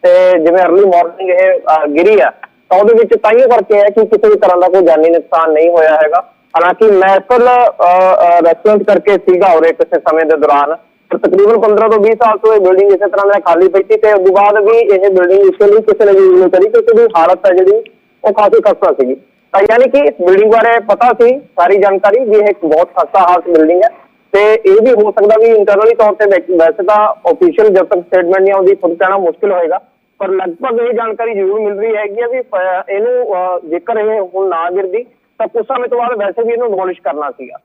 ਤੇ ਜਿਵੇਂ ਅਰਲੀ ਮਾਰਨਿੰਗ ਇਹ ਗਿਰੀ ਆ, ਤਾਂ ਉਹਦੇ ਵਿੱਚ ਤਾਈਓ ਕਰਕੇ ਹੈ ਕਿ ਕਿਸੇ ਵੀ ਤਰ੍ਹਾਂ ਦਾ ਕੋਈ ਜਾਨੀ ਨੁਕਸਾਨ ਨਹੀਂ ਹੋਇਆ ਹੈਗਾ। ਹਾਲਾਂਕਿ ਮਹਿਫਲ ਰੈਸਟੋਰੈਂਟ ਕਰਕੇ ਸੀਗਾ ਉਰੇ ਕਿਸੇ ਸਮੇਂ ਦੇ ਦੌਰਾਨ। ਤਕਰੀਬਨ 15 ਤੋਂ 20 ਸਾਲ ਤੋਂ ਇਹ ਬਿਲਡਿੰਗ ਇਸੇ ਤਰ੍ਹਾਂ ਨਾਲ ਖਾਲੀ ਪਈ ਸੀ ਤੇ ਉਸ ਤੋਂ ਬਾਅਦ ਵੀ ਇਹ ਬਿਲਡਿੰਗ ਇਸ ਲਈ ਕਿਸੇ ਨੇ ਯੂਜ਼ ਨਹੀਂ ਕਰੀ ਕਿਉਂਕਿ ਉਹਦੀ ਹਾਲਤ ਹੈ ਜਿਹੜੀ, ਉਹ ਕਾਫੀ ਖਸਤਾ ਸੀਗੀ। ਤਾਂ ਯਾਨੀ ਕਿ ਇਸ ਬਿਲਡਿੰਗ ਬਾਰੇ ਪਤਾ ਸੀ, ਸਾਰੀ ਜਾਣਕਾਰੀ ਵੀ ਇਹ ਇੱਕ ਬਹੁਤ ਖਸਤਾ ਹਾਲਤ ਬਿਲਡਿੰਗ ਹੈ। ਤੇ ਇਹ ਵੀ ਹੋ ਸਕਦਾ ਵੀ ਇੰਟਰਨਲੀ ਤੌਰ ਤੇ ਵੈਸੇ ਤਾਂ ਆਫੀਸ਼ੀਅਲ ਜਦ ਤੱਕ ਸਟੇਟਮੈਂਟ ਨਹੀਂ ਆਉਂਦੀ, ਖੁਦ ਕਹਿਣਾ ਮੁਸ਼ਕਿਲ ਹੋਏਗਾ। ਪਰ ਲਗਭਗ ਇਹ ਜਾਣਕਾਰੀ ਜ਼ਰੂਰ ਮਿਲ ਰਹੀ ਹੈਗੀ ਆ ਵੀ ਪ- ਇਹਨੂੰ ਜੇਕਰ ਇਹ ਹੁਣ ਨਾ ਗਿਰਦੀ ਤਾਂ ਕੁਝ ਸਮੇਂ ਤੋਂ ਬਾਅਦ ਵੈਸੇ ਵੀ ਇਹਨੂੰ ਡਿਮੋਲਿਸ਼ ਕਰਨਾ ਸੀਗਾ।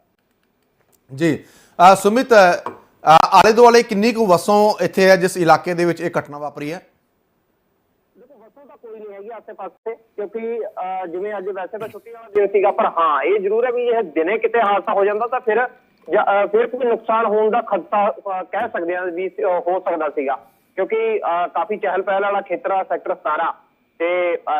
ਜੀ। ਅ, ਸੁਮਿਤ ਅ, ਆਲੇ ਦੁਆਲੇ ਕਿੰਨੀ ਕੁ ਵਸੋਂ ਇੱਥੇ ਹੈ ਜਿਸ ਇਲਾਕੇ ਦੇ ਵਿੱਚ ਇਹ ਘਟਨਾ ਵਾਪਰੀ ਹੈ? ਦੇਖੋ ਵਸੋਂ ਤਾਂ ਕੋਈ ਨਹੀਂ ਹੈਗੀ ਆਸੇ ਪਾਸੇ ਕਿਉਂਕਿ ਅਹ, ਜਿਵੇਂ ਅੱਜ ਵੈਸੇ ਤਾਂ ਛੁੱਟੀ ਵਾਲਾ ਦਿਨ ਸੀਗਾ ਪਰ ਹਾਂ ਇਹ ਜ਼ਰੂਰ ਹੈ ਵੀ ਇਹ ਦਿਨੇ ਕਿਤੇ ਹਾਦਸਾ ਹੋ ਜਾਂਦਾ ਤਾਂ ਫਿਰ ਜਾਂ, ਅਹ, ਫਿਰ ਕੋਈ ਨੁਕਸਾਨ ਹੋਣ ਦਾ ਖਤਰਾ ਅਹ, ਕਹਿ ਸਕਦੇ ਹਾਂ ਵੀ ਅਹ, ਹੋ ਸਕਦਾ ਸੀਗਾ। ਕਿਉਂਕਿ ਅਹ, ਕਾਫੀ ਚਹਿਲ ਪਹਿਲ ਵਾਲਾ ਖੇਤਰ ਆ ਸੈਕਟਰ 17 ਤੇ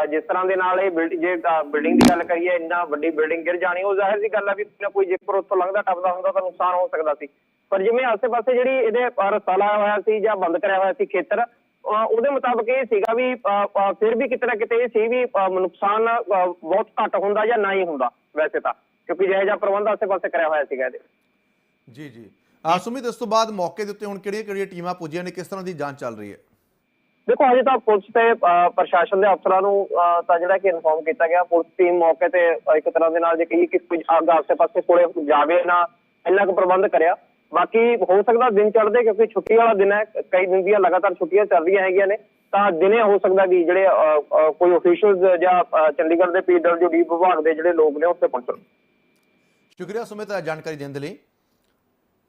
ਜਿਸ ਤਰ੍ਹਾਂ ਦੇ ਨਾਲ ਇਹ ਜੇ ਬਿਲਡਿੰਗ ਦੀ ਗੱਲ ਕਰੀਏ ਇੰਨਾ ਵੱਡੀ ਬਿਲਡਿੰਗ ਗਿਰ ਜਾਣੀ ਉਹ ਜ਼ਾਹਿਰ ਦੀ ਗੱਲ ਹੈ ਵੀ ਨਾ ਕੋਈ ਜੇਕਰ ਉੱਥੋਂ ਲੰਘਦਾ ਟੱਪਦਾ ਹੁੰਦਾ ਤਾਂ ਨੁਕਸਾਨ ਹੋ ਸਕਦਾ ਸੀ। ਪਰ ਜਿਵੇਂ ਆਸੇ-ਪਾਸੇ ਜਿਹੜੀ ਇਹਦੇ ਰਸਤਾ ਲਾਇਆ ਹੋਇਆ ਸੀ ਜਾਂ ਬੰਦ ਕਰਿਆ ਹੋਇਆ ਸੀ ਖੇਤਰ ਉਹਦੇ ਮੁਤਾਬਕ ਇਹ ਸੀਗਾ ਵੀ ਫਿਰ ਵੀ ਕਿਤੇ ਨਾ ਕਿਤੇ ਇਹ ਸੀ ਵੀ ਨੁਕਸਾਨ ਬਹੁਤ ਘੱਟ ਹੁੰਦਾ ਜਾਂ ਨਾ ਹੀ ਹੁੰਦਾ ਵੈਸੇ ਤਾਂ। ਕਿਉਂਕਿ ਜਿਹੋ ਜਿਹਾ ਪ੍ਰਬੰਧ ਆਸੇ-ਪਾਸੇ ਕਰਿਆ ਹੋਇਆ ਸੀਗਾ ਇਹਦੇ। ਜੀ ਜੀ। ਸੁਮਿਤ ਇਸ ਤੋਂ ਬਾਅਦ ਮੌਕੇ ਦੇ ਉੱਤੇ ਹੁਣ ਕਿਹੜੀਆਂ ਕਿਹੜੀਆਂ ਟੀਮਾਂ ਪੁੱਜੀਆਂ ਨੇ ਕਿਸ ਤਰ੍ਹਾਂ ਦੀ ਜਾਂਚ ਚੱਲ ਰਹੀ ਹੈ? ਦੇਖੋ ਹਜੇ ਤਾਂ ਪੁਲਿਸ ਤੇ ਪ੍ਰਸ਼ਾਸਨ ਦੇ ਅਫਸਰਾਂ ਨੂੰ ਤਾਂ ਜਿਹੜਾ ਕਿ ਇਨਫੋਰਮ ਕੀਤਾ ਗਿਆ ਪੁਲਿਸ ਟੀਮ ਮੌਕੇ ਤੇ ਇੱਕ ਤਰ੍ਹਾਂ ਦੇ ਨਾਲ ਜੇ ਕਹੀਏ ਕਿ ਅੱਗ ਆਸੇ-ਪਾਸੇ ਕੋਲੇ ਜਾਵੇ ਨਾ ਇੰਨਾ ਕੁ ਪ੍ਰਬੰਧ ਕਰਿਆ। ਬਾਕੀ ਹੋ ਸਕਦਾ ਦਿਨ ਚੜ੍ਹਦੇ ਕਿਉਂਕਿ ਛੁੱਟੀ ਵਾਲਾ ਦਿਨ ਹੈ ਕਈ ਦਿਨ ਦੀਆਂ ਲਗਾਤਾਰ ਛੁੱਟੀਆਂ ਚੱਲ ਰਹੀਆਂ ਹੈਗੀਆਂ ਨੇ ਤਾਂ ਦਿਨੇ ਹੋ ਸਕਦਾ ਵੀ ਜਿਹੜੇ ਕੋਈ ਅਫੀਸ਼ੀਅਲਸ ਜਾਂ ਚੰਡੀਗੜ੍ਹ ਦੇ ਪੀਡਬਲਯੂਡੀ ਵਿਭਾਗ ਦੇ ਜਿਹੜੇ ਲੋਕ ਨੇ ਉੱਥੇ ਪਹੁੰਚਣ। ਸ਼ੁਕਰੀਆ ਸੁਮਿਤ ਜਾਣਕਾਰੀ ਦੇਣ ਦੇ ਲਈ।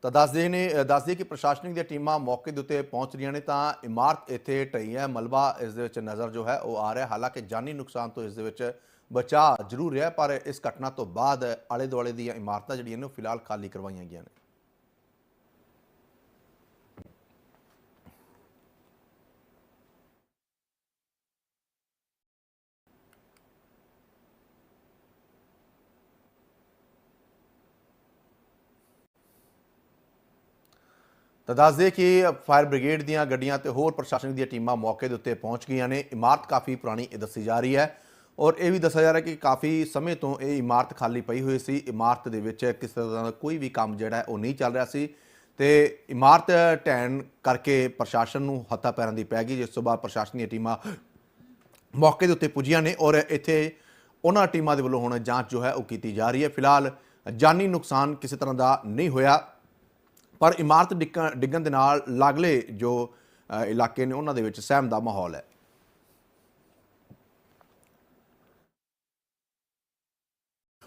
ਤਾਂ ਦੱਸਦੇ ਨੇ ਅ, ਦੱਸਦੇ ਕਿ ਪ੍ਰਸ਼ਾਸਨਿਕ ਦੀਆਂ ਟੀਮਾਂ ਮੌਕੇ ਦੇ ਉੱਤੇ ਪਹੁੰਚ ਰਹੀਆਂ ਨੇ ਤਾਂ ਇਮਾਰਤ ਇੱਥੇ ਢਈ ਹੈ। ਮਲਬਾ ਇਸ ਦੇ ਵਿੱਚ ਨਜ਼ਰ ਜੋ ਹੈ ਉਹ ਆ ਰਿਹਾ ਹਾਲਾਂਕਿ ਜਾਨੀ ਨੁਕਸਾਨ ਤੋਂ ਇਸ ਦੇ ਵਿੱਚ ਬਚਾ ਜ਼ਰੂਰ ਰਿਹਾ ਪਰ ਇਸ ਘਟਨਾ ਤੋਂ ਬਾਅਦ ਆਲੇ ਦੁਆਲੇ ਦੀਆਂ ਇਮਾਰਤਾਂ ਜਿਹੜੀਆਂ ਨੇ ਉਹ ਫਿਲਹਾਲ ਖਾਲੀ ਕਰਵਾਈਆਂ ਗਈਆਂ ਨੇ। ਤਾਂ ਦੱਸਦੇ ਕਿ ਫਾਇਰ ਬ੍ਰਿਗੇਡ ਦੀਆਂ ਗੱਡੀਆਂ ਤੇ ਹੋਰ ਪ੍ਰਸ਼ਾਸਨਿਕ ਦੀਆਂ ਟੀਮਾਂ ਮੌਕੇ ਦੇ ਉੱਤੇ ਪਹੁੰਚ ਗਈਆਂ ਨੇ। ਇਮਾਰਤ ਕਾਫੀ ਪੁਰਾਣੀ ਇਹ ਦੱਸੀ ਜਾ ਰਹੀ ਹੈ ਔਰ ਇਹ ਵੀ ਦੱਸਿਆ ਜਾ ਰਿਹਾ ਕਿ ਕਾਫੀ ਸਮੇਂ ਤੋਂ ਇਹ ਇਮਾਰਤ ਖਾਲੀ ਪਈ ਹੋਈ ਸੀ। ਇਮਾਰਤ ਦੇ ਵਿੱਚ ਕਿਸੇ ਤਰ੍ਹਾਂ ਦਾ ਕੋਈ ਵੀ ਕੰਮ ਜਿਹੜਾ ਉਹ ਨਹੀਂ ਚੱਲ ਰਿਹਾ ਸੀ ਤੇ ਇਮਾਰਤ ਢਹਿਣ ਕਰਕੇ ਪ੍ਰਸ਼ਾਸਨ ਨੂੰ ਹੱਥਾਂ ਪੈਰਾਂ ਦੀ ਪੈ ਗਈ, ਜਿਸ ਤੋਂ ਬਾਅਦ ਪ੍ਰਸ਼ਾਸਨ ਦੀਆਂ ਟੀਮਾਂ ਮੌਕੇ ਦੇ ਉੱਤੇ ਪੁੱਜੀਆਂ ਨੇ ਔਰ ਇੱਥੇ ਉਹਨਾਂ ਟੀਮਾਂ ਦੇ ਵੱਲੋਂ ਹੁਣ ਜਾਂਚ ਜੋ ਹੈ ਉਹ ਕੀਤੀ ਜਾ ਰਹੀ ਹੈ। ਫਿਲਹਾਲ ਜਾਨੀ ਨੁਕਸਾਨ ਕਿਸੇ ਤਰ੍ਹਾਂ ਦਾ ਨਹੀਂ ਹੋਇਆ। ਪਰ ਇਮਾਰਤ ਡਿੱਗਣ ਡਿੱਗਣ ਦੇ ਨਾਲ ਲਾਗਲੇ ਜੋ ਇਲਾਕੇ ਨੇ ਉਹਨਾਂ ਦੇ ਵਿੱਚ ਸਹਿਮ ਦਾ ਮਾਹੌਲ ਹੈ।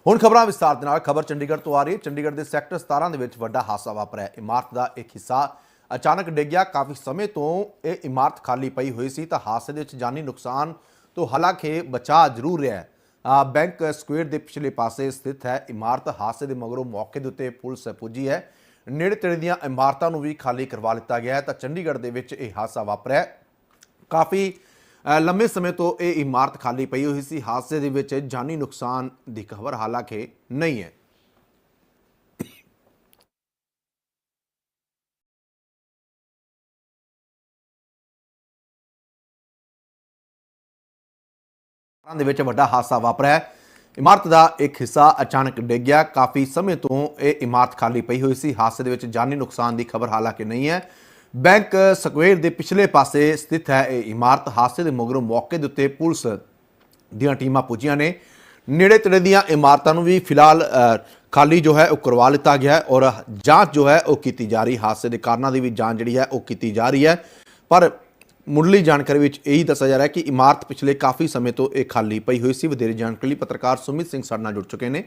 ਹੁਣ ਖਬਰਾਂ ਵਿਸਤਾਰ ਦੇ ਨਾਲ ਖਬਰ ਚੰਡੀਗੜ੍ਹ ਤੋਂ ਆ ਰਹੀ ਹੈ। ਚੰਡੀਗੜ੍ਹ ਦੇ ਸੈਕਟਰ 17 ਦੇ ਵਿੱਚ ਵੱਡਾ ਹਾਦਸਾ ਵਾਪਰਿਆ ਇਮਾਰਤ ਦਾ ਇੱਕ ਹਿੱਸਾ ਅਚਾਨਕ ਡਿੱਗ ਗਿਆ। ਕਾਫੀ ਸਮੇਂ ਤੋਂ ਇਹ ਇਮਾਰਤ ਖਾਲੀ ਪਈ ਹੋਈ ਸੀ ਤਾਂ ਹਾਦਸੇ ਦੇ ਵਿੱਚ ਜਾਨੀ ਨੁਕਸਾਨ ਤੋਂ ਹਾਲਾਂਕਿ ਬਚਾ ਜ਼ਰੂਰ ਰਿਹਾ ਹੈ। ਬੈਂਕ ਸਕੁਅਰ ਦੇ ਪਿਛਲੇ ਪਾਸੇ ਸਥਿਤ ਹੈ। ਇਮਾਰਤ ਹਾਦਸੇ ਦੇ ਮਗਰੋਂ ਮੌਕੇ ਦੇ ਉੱਤੇ ਪੁਲਿਸ ਪੁੱਜੀ ਹੈ। ਨੇੜੇ ਤੇੜੇ ਦੀਆਂ ਇਮਾਰਤਾਂ ਨੂੰ ਵੀ ਖਾਲੀ ਕਰਵਾ ਲਿੱਤਾ ਗਿਆ ਹੈ। ਤਾਂ ਚੰਡੀਗੜ੍ਹ ਦੇ ਵਿੱਚ ਇਹ ਹਾਦਸਾ ਵਾਪਰਿਆ ਕਾਫੀ ਅ, ਲੰਮੇ ਸਮੇਂ ਤੋਂ ਇਹ ਇਮਾਰਤ ਖਾਲੀ ਪਈ ਹੋਈ ਸੀ। ਹਾਦਸੇ ਦੇ ਵਿੱਚ ਜਾਨੀ ਨੁਕਸਾਨ ਦੀ ਖਬਰ ਹਾਲਾਂਕਿ ਨਹੀਂ ਹੈ। ਦੇ ਵਿੱਚ ਵੱਡਾ ਹਾਦਸਾ ਵਾਪਰਿਆ ਇਮਾਰਤ ਦਾ ਇੱਕ ਹਿੱਸਾ ਅਚਾਨਕ ਡਿੱਗ ਗਿਆ। ਕਾਫੀ ਸਮੇਂ ਤੋਂ ਇਹ ਇਮਾਰਤ ਖਾਲੀ ਪਈ ਹੋਈ ਸੀ। ਹਾਦਸੇ ਦੇ ਵਿੱਚ ਜਾਨੀ ਨੁਕਸਾਨ ਦੀ ਖਬਰ ਹਾਲਾਂਕਿ ਨਹੀਂ ਹੈ। ਬੈਂਕ ਸਕੁਅਰ ਦੇ ਪਿਛਲੇ ਪਾਸੇ ਸਥਿਤ ਹੈ ਇਹ ਇਮਾਰਤ। ਹਾਦਸੇ ਦੇ ਮਗਰੋਂ ਮੌਕੇ ਦੇ ਉੱਤੇ ਪੁਲਿਸ ਦੀਆਂ ਟੀਮਾਂ ਪੁੱਜੀਆਂ ਨੇ। ਨੇੜੇ ਤੇੜੇ ਦੀਆਂ ਇਮਾਰਤਾਂ ਨੂੰ ਵੀ ਫਿਲਹਾਲ ਖਾਲੀ ਜੋ ਹੈ ਉਹ ਕਰਵਾ ਲਿੱਤਾ ਗਿਆ ਹੈ ਔਰ ਜਾਂਚ ਜੋ ਹੈ ਉਹ ਕੀਤੀ ਜਾ ਰਹੀ। ਹਾਦਸੇ ਦੇ ਕਾਰਨਾਂ ਦੀ ਵੀ ਜਾਂਚ ਜਿਹੜੀ ਹੈ ਉਹ ਕੀਤੀ ਜਾ ਰਹੀ ਹੈ। ਪਰ ਮੁੱਢਲੀ ਜਾਣਕਾਰੀ ਵਿੱਚ ਇਹੀ ਦੱਸਿਆ ਜਾ ਰਿਹਾ ਕਿ ਇਮਾਰਤ ਪਿਛਲੇ ਕਾਫੀ ਸਮੇਂ ਤੋਂ ਇਹ ਖਾਲੀ ਪਈ ਹੋਈ ਸੀ। ਵਧੇਰੇ ਜਾਣਕਾਰੀ ਲਈ ਪੱਤਰਕਾਰ ਸੁਮਿਤ ਸਿੰਘ ਸਾਡੇ ਨਾਲ ਜੁੜ ਚੁੱਕੇ ਨੇ।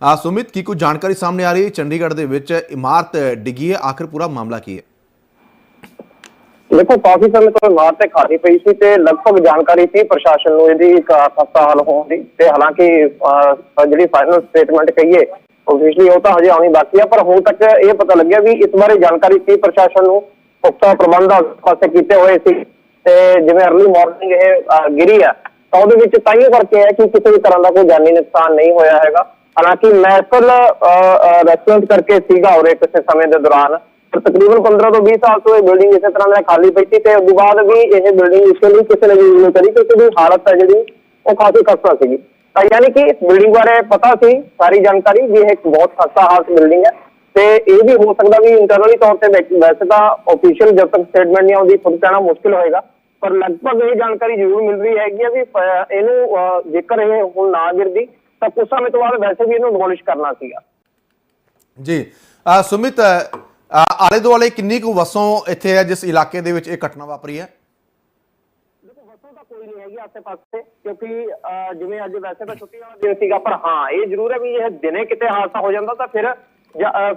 ਆ ਸੁਮਿਤ, ਕੀ ਕੋਈ ਜਾਣਕਾਰੀ ਸਾਹਮਣੇ ਆ ਰਹੀ ਹੈ? ਚੰਡੀਗੜ੍ਹ ਦੇ ਵਿੱਚ ਇਮਾਰਤ ਡਿੱਗੀ ਹੈ। ਆਖਿਰ ਪੂਰਾ ਮਾਮਲਾ ਕੀ ਹੈ? ਦੇਖੋ, ਕਾਫੀ ਸਮੇਂ ਤੋਂ ਇਮਾਰਤ ਤੇ ਖਾਲੀ ਪਈ ਸੀ ਤੇ ਲਗਭਗ ਜਾਣਕਾਰੀ ਸੀ ਪ੍ਰਸ਼ਾਸਨ ਨੂੰ ਇਹਦੀ ਇੱਕ ਖਸਤਾ ਹਾਲ ਹੋਣ ਦੀ। ਤੇ ਹਾਲਾਂਕਿ ਜਿਹੜੀ ਫਾਈਨਲ ਸਟੇਟਮੈਂਟ ਕਹੀਏ ਆਬਵੀਅਸਲੀ ਉਹ ਤਾਂ ਹਜੇ ਆਉਣੀ ਬਾਕੀ ਆ ਪਰ ਹੁਣ ਤੱਕ ਇਹ ਪਤਾ ਲੱਗਿਆ ਵੀ ਇਸ ਬਾਰੇ ਜਾਣਕਾਰੀ ਸੀ ਪ੍ਰਸ਼ਾਸਨ ਨੂੰ। ਪੁਖਤਾ ਪ੍ਰਬੰਧ ਪਾਸੇ ਕੀਤੇ ਹੋਏ ਸੀ। ਤੇ ਜਿਵੇਂ ਅਰਲੀ ਮਾਰਨਿੰਗ ਇਹ ਗਿਰੀ ਆ, ਤਾਂ ਉਹਦੇ ਵਿੱਚ ਤਾਈਓ ਕਰਕੇ ਹੈ ਕਿ ਕਿਸੇ ਵੀ ਤਰ੍ਹਾਂ ਦਾ ਕੋਈ ਜਾਨੀ ਨੁਕਸਾਨ ਨਹੀਂ ਹੋਇਆ ਹੈਗਾ। ਹਾਲਾਂਕਿ ਮੈਸਲ ਰੈਸਟੋਰੈਂਟ ਕਰਕੇ ਸੀਗਾ ਉਰੇ ਕਿਸੇ ਸਮੇਂ ਦੇ ਦੌਰਾਨ। ਪਰ ਤਕਰੀਬਨ 15 ਤੋਂ 20 ਸਾਲ ਤੋਂ ਇਹ ਬਿਲਡਿੰਗ ਇਸੇ ਤਰ੍ਹਾਂ ਨਾਲ ਖਾਲੀ ਪਈ ਸੀ ਤੇ ਉਸ ਤੋਂ ਬਾਅਦ ਵੀ ਇਹ ਬਿਲਡਿੰਗ ਇਸ ਲਈ ਕਿਸੇ ਨੇ ਯੂਜ਼ ਨਹੀਂ ਕਰੀ ਕਿਉਂਕਿ ਦੀ ਹਾਲਤ ਹੈ ਜਿਹੜੀ, ਉਹ ਕਾਫੀ ਖਸਤਾ ਸੀਗੀ। ਤਾਂ ਯਾਨੀ ਕਿ ਇਸ ਬਿਲਡਿੰਗ ਬਾਰੇ ਪਤਾ ਸੀ, ਸਾਰੀ ਜਾਣਕਾਰੀ ਵੀ ਇਹ ਇੱਕ ਬਹੁਤ ਖਸਤਾ ਹਾਲਤ ਬਿਲਡਿੰਗ ਹੈ। ਤੇ ਇਹ ਵੀ ਹੋ ਸਕਦਾ ਵੀ ਇੰਟਰਨਲੀ ਤੌਰ ਤੇ ਵੈਸੇ ਤਾਂ ਆਫੀਸ਼ੀਅਲ ਜਦ ਤੱਕ ਸਟੇਟਮੈਂਟ ਨਹੀਂ ਆਉਂਦੀ, ਖੁਦ ਕਹਿਣਾ ਮੁਸ਼ਕਿਲ ਹੋਏਗਾ। ਪਰ ਲਗਭਗ ਇਹ ਜਾਣਕਾਰੀ ਜ਼ਰੂਰ ਮਿਲ ਰਹੀ ਹੈਗੀ ਆ ਵੀ ਇਹਨੂੰ ਜੇਕਰ ਇਹ ਹੁਣ ਨਾ ਗਿਰਦੀ ਤਾਂ ਕੁਝ ਸਮੇਂ ਤੋਂ ਬਾਅਦ ਵੈਸੇ ਵੀ ਇਹਨੂੰ ਡਿਮੋਲਿਸ਼ ਕਰਨਾ ਸੀਗਾ। ਜੀ ਸੁਮਿਤ ਆਲੇ ਦੁਆਲੇ ਕਿੰਨੀ ਕੁ ਵਸੋਂ ਇੱਥੇ ਹੈ ਜਿਸ ਇਲਾਕੇ ਦੇ ਵਿੱਚ ਇਹ ਘਟਨਾ ਵਾਪਰੀ ਹੈ? ਦੇਖੋ ਵਸੋਂ ਤਾਂ ਕੋਈ ਨਹੀਂ ਹੈਗੀ ਆਸੇ ਪਾਸੇ ਕਿਉਂਕਿ ਜਿਵੇਂ ਅੱਜ ਵੈਸੇ ਤਾਂ ਛੁੱਟੀ ਵਾਲਾ ਦਿਨ ਸੀਗਾ ਪਰ ਹਾਂ ਇਹ ਜ਼ਰੂਰ ਹੈ ਵੀ ਇਹ ਦਿਨੇ ਕਿਤੇ ਹਾਦਸਾ ਹੋ ਜਾਂਦਾ ਤਾਂ ਫਿਰ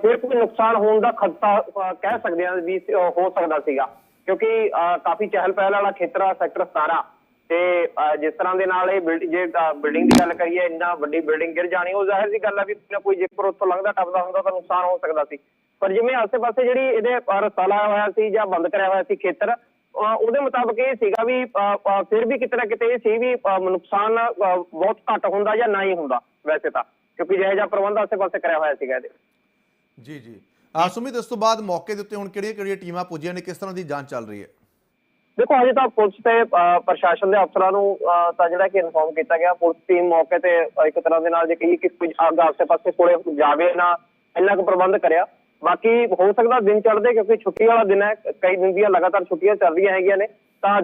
ਫਿਰ ਕੋਈ ਨੁਕਸਾਨ ਹੋਣ ਦਾ ਖਤਰਾ ਕਹਿ ਸਕਦੇ ਹਾਂ ਵੀ ਹੋ ਸਕਦਾ ਸੀਗਾ। ਕਿਉਂਕਿ ਕਾਫੀ ਚਹਿਲ ਪਹਿਲ ਵਾਲਾ ਖੇਤਰ ਆ ਸੈਕਟਰ 17 ਤੇ ਜਿਸ ਤਰ੍ਹਾਂ ਦੇ ਨਾਲ ਇਹ ਜੇ ਬਿਲਡਿੰਗ ਦੀ ਗੱਲ ਕਰੀਏ, ਇੰਨਾ ਵੱਡੀ ਬਿਲਡਿੰਗ ਗਿਰ ਜਾਣੀ, ਉਹ ਜ਼ਾਹਿਰ ਜੀ ਗੱਲ ਆ ਵੀ ਨਾ ਕੋਈ ਜੇਕਰ ਉੱਥੋਂ ਲੰਘਦਾ, ਟੱਪਦਾ ਹੁੰਦਾ, ਤਾਂ ਨੁਕਸਾਨ ਹੋ ਸਕਦਾ ਸੀ। ਪਰ ਜਿਵੇਂ ਆਸੇ-ਪਾਸੇ ਜਿਹੜੀ ਇਹਦੇ ਰਸਤਾ ਲਾਇਆ ਹੋਇਆ ਸੀ ਜਾਂ ਬੰਦ ਕਰਿਆ ਹੋਇਆ ਸੀ ਖੇਤਰ ਉਹਦੇ ਮੁਤਾਬਕ ਇਹ ਸੀਗਾ ਵੀ ਫਿਰ ਵੀ ਕਿਤੇ ਨਾ ਕਿਤੇ ਇਹ ਸੀ ਵੀ ਨੁਕਸਾਨ ਬਹੁਤ ਘੱਟ ਹੁੰਦਾ ਜਾਂ ਨਹੀਂ ਹੁੰਦਾ, ਵੈਸੇ ਤਾਂ। ਕਿਉਂਕਿ ਜਿਹੋ ਜਿਹਾ ਪ੍ਰਬੰਧ ਆਸੇ-ਪਾਸੇ ਕਰਿਆ ਹੋਇਆ ਸੀਗਾ ਇਹਦੇ। ਜੀ ਜੀ। ਸੁਮਿਤ, ਇਸ ਤੋਂ ਬਾਅਦ ਮੌਕੇ ਦੇ ਉੱਤੇ ਹੁਣ ਕਿਹੜੀਆਂ ਕਿਹੜੀਆਂ ਟੀਮਾਂ ਪੁੱਜੀਆਂ ਨੇ, ਕਿਸ ਤਰ੍ਹਾਂ ਦੀ ਜਾਂਚ ਚੱਲ ਰਹੀ ਹੈ? ਦੇਖੋ ਹਜੇ ਤਾਂ ਪੁਲਿਸ ਤੇ ਪ੍ਰਸ਼ਾਸਨ ਦੇ ਅਫਸਰਾਂ ਨੂੰ ਤਾਂ ਜਿਹੜਾ ਕਿ ਇਨਫੋਰਮ ਕੀਤਾ ਗਿਆ, ਪੁਲਿਸ ਟੀਮ ਮੌਕੇ ਤੇ ਇੱਕ ਤਰ੍ਹਾਂ ਦੇ ਨਾਲ ਜੇ ਕਹੀਏ ਕਿ ਕੁਝ ਅੱਗ ਆਸੇ-ਪਾਸੇ ਕੋਲੇ ਜਾਵੇ ਨਾ, ਇੰਨਾ ਕੁ ਪ੍ਰਬੰਧ ਕਰਿਆ। ਬਾਕੀ ਹੋ ਸਕਦਾ ਦਿਨ ਚੜਦੇ ਕਿਉਂਕਿ ਛੁੱਟੀ ਵਾਲਾ ਦਿਨ ਹੈ, ਕਈ ਦਿਨ ਦੀਆਂ ਲਗਾਤਾਰ ਛੁੱਟੀਆਂ ਚੱਲ ਰਹੀਆਂ ਹੈਗੀਆਂ ਨੇ, ਤਾਂ